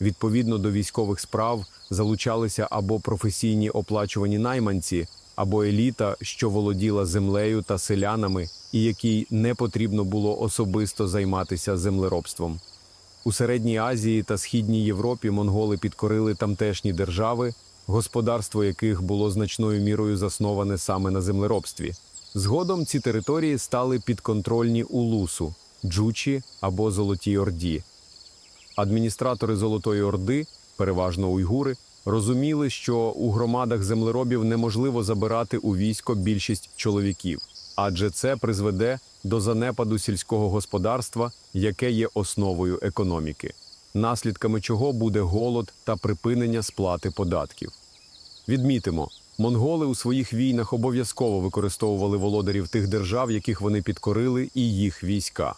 Відповідно до військових справ залучалися або професійні оплачувані найманці, або еліта, що володіла землею та селянами, і якій не потрібно було особисто займатися землеробством. У Середній Азії та Східній Європі монголи підкорили тамтешні держави, господарство яких було значною мірою засноване саме на землеробстві. Згодом ці території стали підконтрольні Улусу, Джучі або Золотій Орді. Адміністратори Золотої Орди, переважно уйгури, розуміли, що у громадах землеробів неможливо забирати у військо більшість чоловіків, адже це призведе до занепаду сільського господарства, яке є основою економіки, наслідками чого буде голод та припинення сплати податків. Відмітимо, монголи у своїх війнах обов'язково використовували володарів тих держав, яких вони підкорили, і їх війська.